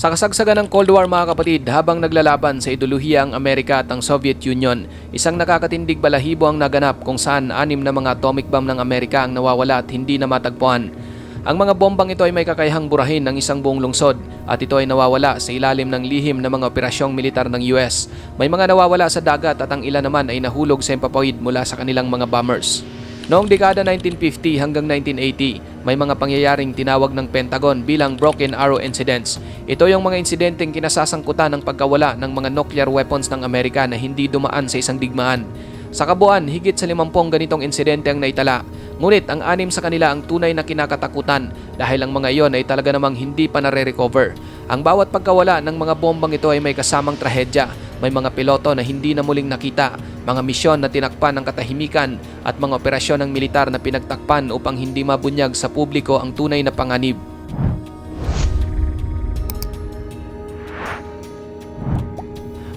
Sa kasagsagan ng Cold War mga kapatid, habang naglalaban sa ideolohiya ang Amerika at ang Soviet Union, isang nakakatindig balahibo ang naganap kung saan anim na mga atomic bomb ng Amerika ang nawawala at hindi na matagpuan. Ang mga bombang ito ay may kakayahang burahin ng isang buong lungsod at ito ay nawawala sa ilalim ng lihim ng mga operasyong militar ng US. May mga nawawala sa dagat at ang ilan naman ay nahulog sa empapawid mula sa kanilang mga bombers. Noong dekada 1950 hanggang 1980, may mga pangyayaring tinawag ng Pentagon bilang Broken Arrow Incidents. Ito yung mga insidenteng kinasasangkutan ng pagkawala ng mga nuclear weapons ng Amerika na hindi dumaan sa isang digmaan. Sa kabuuan, higit sa 50 ganitong insidente ang naitala. Ngunit ang anim sa kanila ang tunay na kinakatakutan dahil ang mga iyon ay talaga namang hindi pa nare-recover. Ang bawat pagkawala ng mga bombang ito ay may kasamang trahedya. May mga piloto na hindi na muling nakita, mga misyon na tinakpan ng katahimikan at mga operasyon ng militar na pinagtakpan upang hindi mabunyag sa publiko ang tunay na panganib.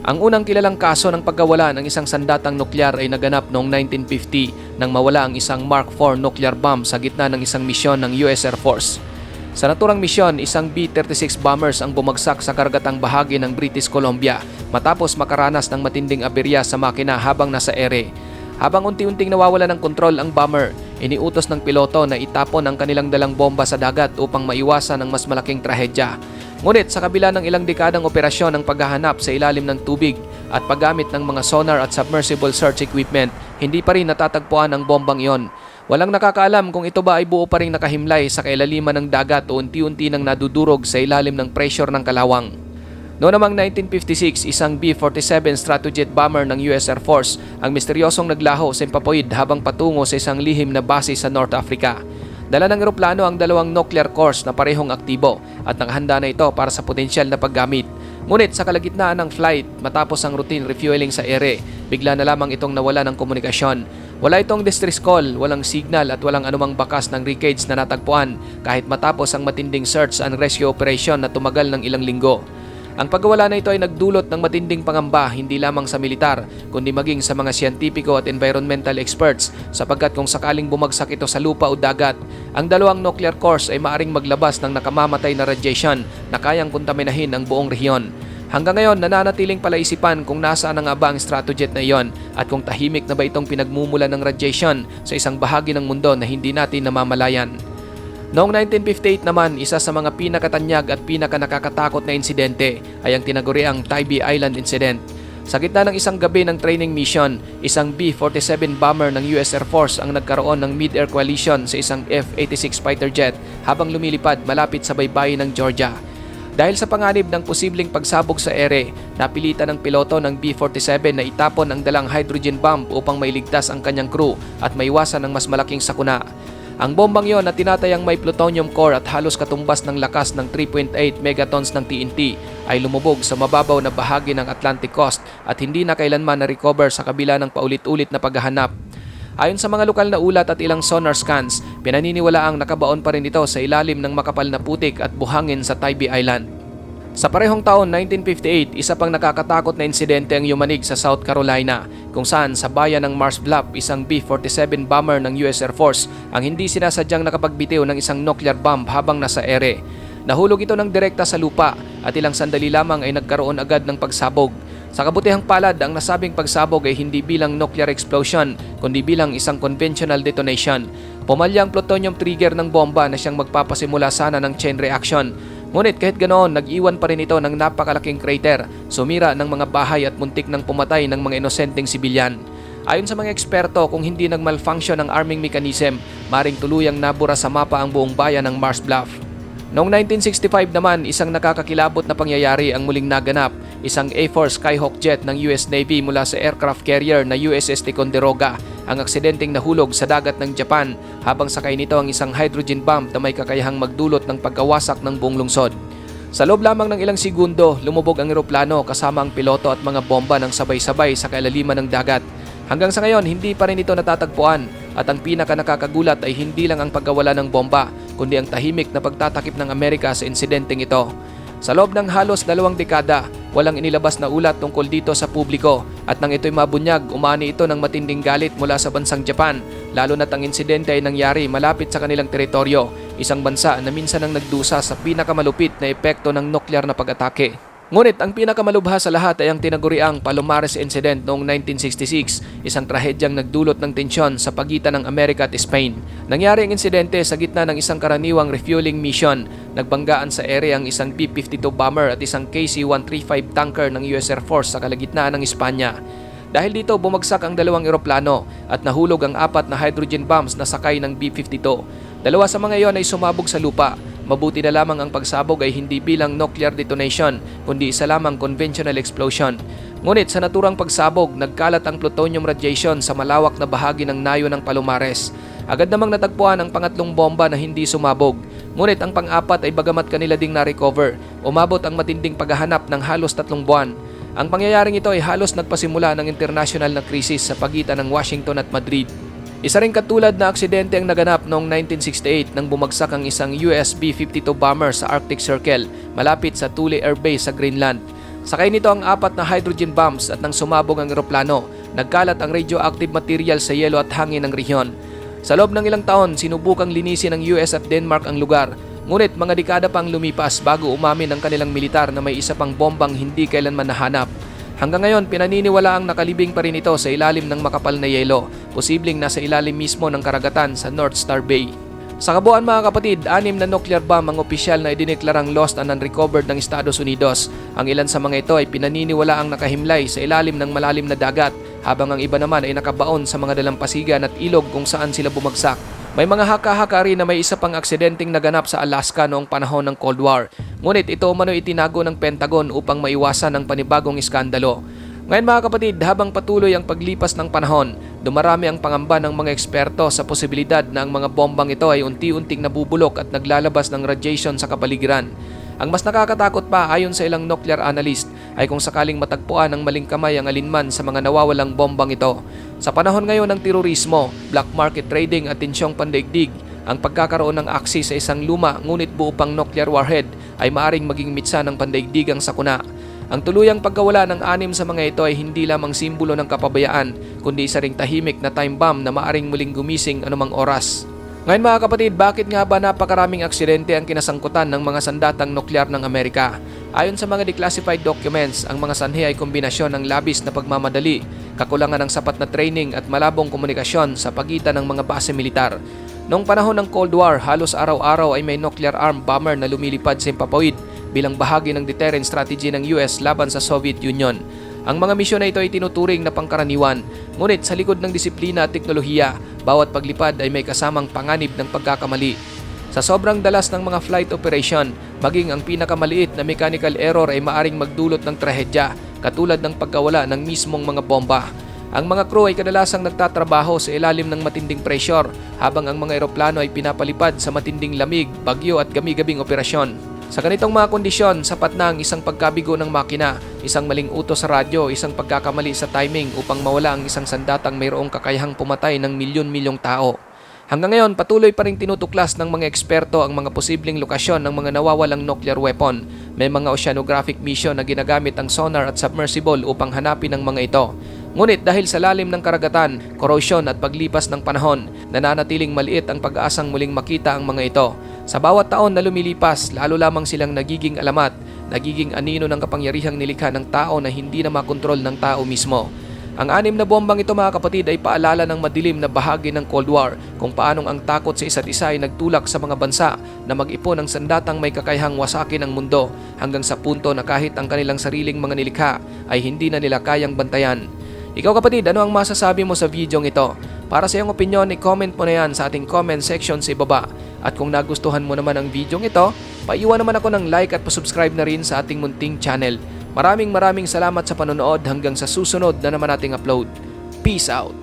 Ang unang kilalang kaso ng pagkawala ng isang sandatang nuklear ay naganap noong 1950 nang mawala ang isang Mark IV nuclear bomb sa gitna ng isang misyon ng US Air Force. Sa naturang misyon, isang B-36 bombers ang bumagsak sa karagatang bahagi ng British Columbia matapos makaranas ng matinding aberya sa makina habang nasa ere. Habang unti-unting nawawala ng kontrol ang bomber, iniutos ng piloto na itapon ang kanilang dalang bomba sa dagat upang maiwasan ang mas malaking trahedya. Ngunit sa kabila ng ilang dekadang operasyon ng paghahanap sa ilalim ng tubig at paggamit ng mga sonar at submersible search equipment, hindi pa rin natatagpuan ang bombang iyon. Walang nakakaalam kung ito ba ay buo pa rin nakahimlay sa kailaliman ng dagat o unti-unti nang nadudurog sa ilalim ng pressure ng kalawang. Noong namang 1956, isang B-47 Stratojet bomber ng US Air Force ang misteryosong naglaho sa Impapoid habang patungo sa isang lihim na base sa North Africa. Dala ng eroplano ang dalawang nuclear cores na parehong aktibo at nakahanda na ito para sa potensyal na paggamit. Ngunit sa kalagitnaan ng flight, matapos ang routine refueling sa ere, bigla na lamang itong nawala ng komunikasyon. Wala itong distress call, walang signal at walang anumang bakas ng wreckage na natagpuan kahit matapos ang matinding search and rescue operation na tumagal ng ilang linggo. Ang pagwawala na ito ay nagdulot ng matinding pangamba hindi lamang sa militar kundi maging sa mga siyentipiko at environmental experts sapagkat kung sakaling bumagsak ito sa lupa o dagat, ang dalawang nuclear cores ay maaring maglabas ng nakamamatay na radiation na kayang kontaminahin ang buong rehiyon. Hanggang ngayon, nananatiling palaisipan kung nasaan ang abang stratojet na iyon at kung tahimik na ba itong pinagmumula ng radiation sa isang bahagi ng mundo na hindi natin namamalayan. Noong 1958 naman, isa sa mga pinakatanyag at pinakanakakatakot na insidente ay ang tinaguriang Tybee Island Incident. Sa gitna ng isang gabi ng training mission, isang B-47 bomber ng US Air Force ang nagkaroon ng mid-air collision sa isang F-86 fighter jet habang lumilipad malapit sa baybayin ng Georgia. Dahil sa panganib ng posibleng pagsabog sa ere, napilitan ng piloto ng B-47 na itapon ang dalang hydrogen bomb upang mailigtas ang kanyang crew at maiwasan ng mas malaking sakuna. Ang bombang yon na tinatayang may plutonium core at halos katumbas ng lakas ng 3.8 megatons ng TNT ay lumubog sa mababaw na bahagi ng Atlantic Coast at hindi na kailanman na-recover sa kabila ng paulit-ulit na paghahanap. Ayon sa mga lokal na ulat at ilang sonar scans, pinaniniwalaang nakabaon pa rin ito sa ilalim ng makapal na putik at buhangin sa Tybee Island. Sa parehong taon 1958, isa pang nakakatakot na insidente ang yumanig sa South Carolina kung saan sa bayan ng Mars Bluff isang B-47 bomber ng US Air Force ang hindi sinasadyang nakapagbitiw ng isang nuclear bomb habang nasa ere. Nahulog ito ng direkta sa lupa at ilang sandali lamang ay nagkaroon agad ng pagsabog. Sa kabutihang palad, ang nasabing pagsabog ay hindi bilang nuclear explosion kundi bilang isang conventional detonation. Pumalya ang plutonium trigger ng bomba na siyang magpapasimula sana ng chain reaction Ngunit kahit ganoon, nag-iwan pa rin ito ng napakalaking crater, sumira ng mga bahay at muntik ng pumatay ng mga inosenteng sibilyan. Ayon sa mga eksperto, kung hindi nag-malfunction ang arming mechanism, maring tuluyang nabura sa mapa ang buong bayan ng Mars Bluff. Noong 1965 naman, isang nakakakilabot na pangyayari ang muling naganap. Isang A-4 Skyhawk jet ng US Navy mula sa aircraft carrier na USS Ticonderoga ang aksidenteng nahulog sa dagat ng Japan habang sakay nito ang isang hydrogen bomb na may kakayahang magdulot ng pagkawasak ng buong lungsod. Sa loob lamang ng ilang segundo, lumubog ang eroplano kasama ang piloto at mga bomba ng sabay-sabay sa kailaliman ng dagat. Hanggang sa ngayon, hindi pa rin ito natatagpuan at ang pinaka nakakagulat ay hindi lang ang pagkawala ng bomba, kundi ang tahimik na pagtatakip ng Amerika sa insidenteng ito. Sa loob ng halos dalawang dekada, walang inilabas na ulat tungkol dito sa publiko at nang ito'y mabunyag, umani ito ng matinding galit mula sa bansang Japan, lalo na't ang insidente ay nangyari malapit sa kanilang teritoryo. isang bansa na minsan ang nagdusa sa pinakamalupit na epekto ng nuklear na pag-atake. Ngunit ang pinakamalubha sa lahat ay ang tinaguriang Palomares Incident noong 1966, isang trahedyang nagdulot ng tensyon sa pagitan ng Amerika at Spain. Nangyari ang insidente sa gitna ng isang karaniwang refueling mission. Nagbanggaan sa ere ang isang B-52 bomber at isang KC-135 tanker ng US Air Force sa kalagitnaan ng Espanya. Dahil dito bumagsak ang dalawang eroplano at nahulog ang apat na hydrogen bombs na sakay ng B-52. Dalawa sa mga iyon ay sumabog sa lupa. Mabuti na lamang ang pagsabog ay hindi bilang nuclear detonation, kundi isa lamang conventional explosion. Ngunit sa naturang pagsabog, nagkalat ang plutonium radiation sa malawak na bahagi ng nayo ng Palomares. Agad namang natagpuan ang pangatlong bomba na hindi sumabog. Ngunit ang pang-apat ay bagamat kanila ding na-recover, umabot ang matinding paghahanap ng halos tatlong buwan. Ang pangyayaring ito ay halos nagpasimula ng international na krisis sa pagitan ng Washington at Madrid. Isa rin katulad na aksidente ang naganap noong 1968 nang bumagsak ang isang US B-52 bomber sa Arctic Circle malapit sa Thule Air Base sa Greenland. Sakay nito ang apat na hydrogen bombs at nang sumabog ang eroplano, nagkalat ang radioactive material sa yelo at hangin ng rehiyon. Sa loob ng ilang taon, sinubukang linisin ng US at Denmark ang lugar, ngunit mga dekada pang lumipas bago umamin ng kanilang militar na may isa pang bombang hindi kailanman nahanap. Hanggang ngayon, pinaniniwala ang nakalibing pa rin ito sa ilalim ng makapal na yelo, posibleng nasa ilalim mismo ng karagatan sa North Star Bay. Sa kabuuan mga kapatid, anim na nuclear bomb ang opisyal na idineklarang lost and unrecovered ng Estados Unidos. Ang ilan sa mga ito ay pinaniniwala ang nakahimlay sa ilalim ng malalim na dagat, habang ang iba naman ay nakabaon sa mga dalampasigan at ilog kung saan sila bumagsak. May mga haka-haka rin na may isa pang aksidenteng naganap sa Alaska noong panahon ng Cold War. Ngunit ito umano itinago ng Pentagon upang maiwasan ang panibagong iskandalo. Ngayon mga kapatid, habang patuloy ang paglipas ng panahon, dumarami ang pangamba ng mga eksperto sa posibilidad na ang mga bombang ito ay unti-unting nabubulok at naglalabas ng radiation sa kapaligiran. Ang mas nakakatakot pa ayon sa ilang nuclear analyst ay kung sakaling matagpuan ng maling kamay ang alinman sa mga nawawalang bombang ito. Sa panahon ngayon ng terorismo, black market trading at tensyong pandaigdig, ang pagkakaroon ng aksi sa isang luma ngunit buo pang nuclear warhead ay maaring maging mitsa ng pandaigdigang sakuna. Ang tuluyang pagkawala ng anim sa mga ito ay hindi lamang simbolo ng kapabayaan, kundi isa ring tahimik na time bomb na maaring muling gumising anumang oras. Ngayon mga kapatid, bakit nga ba napakaraming aksidente ang kinasangkutan ng mga sandatang nuklear ng Amerika? Ayon sa mga declassified documents, ang mga sanhi ay kombinasyon ng labis na pagmamadali, kakulangan ng sapat na training at malabong komunikasyon sa pagitan ng mga base militar. Noong panahon ng Cold War, halos araw-araw ay may nuclear armed bomber na lumilipad sa Himpapawid bilang bahagi ng deterrent strategy ng US laban sa Soviet Union. Ang mga misyon na ito ay tinuturing na pangkaraniwan, ngunit sa likod ng disiplina at teknolohiya, bawat paglipad ay may kasamang panganib ng pagkakamali. Sa sobrang dalas ng mga flight operation, maging ang pinakamaliit na mechanical error ay maaring magdulot ng trahedya, katulad ng pagkawala ng mismong mga bomba. Ang mga crew ay kadalasang nagtatrabaho sa ilalim ng matinding pressure habang ang mga eroplano ay pinapalipad sa matinding lamig, bagyo at gami-gabing operasyon. Sa ganitong mga kondisyon, sapat na ang isang pagkabigo ng makina, isang maling utos sa radyo, isang pagkakamali sa timing upang mawala ang isang sandatang mayroong kakayahang pumatay ng milyon-milyong tao. Hanggang ngayon, patuloy pa rin tinutuklas ng mga eksperto ang mga posibleng lokasyon ng mga nawawalang nuclear weapon. May mga oceanographic mission na ginagamit ang sonar at submersible upang hanapin ang mga ito. Ngunit dahil sa lalim ng karagatan, korosyon at paglipas ng panahon, nananatiling maliit ang pag-asang muling makita ang mga ito. Sa bawat taon na lumilipas, lalo lamang silang nagiging alamat, nagiging anino ng kapangyarihang nilikha ng tao na hindi na makontrol ng tao mismo. Ang anim na bombang ito mga kapatid ay paalala ng madilim na bahagi ng Cold War kung paanong ang takot sa isa't isa ay nagtulak sa mga bansa na mag-ipon ng sandatang may kakayahang wasakin ang mundo hanggang sa punto na kahit ang kanilang sariling mga nilikha ay hindi na nila kayang bantayan. Ikaw kapatid, ano ang masasabi mo sa videong ito? Para sa iyong opinion, i-comment mo na yan sa ating comment section sa ibaba. At kung nagustuhan mo naman ang video ito, paiwan naman ako ng like at pasubscribe na rin sa ating munting channel. Maraming maraming salamat sa panonood hanggang sa susunod na naman nating upload. Peace out!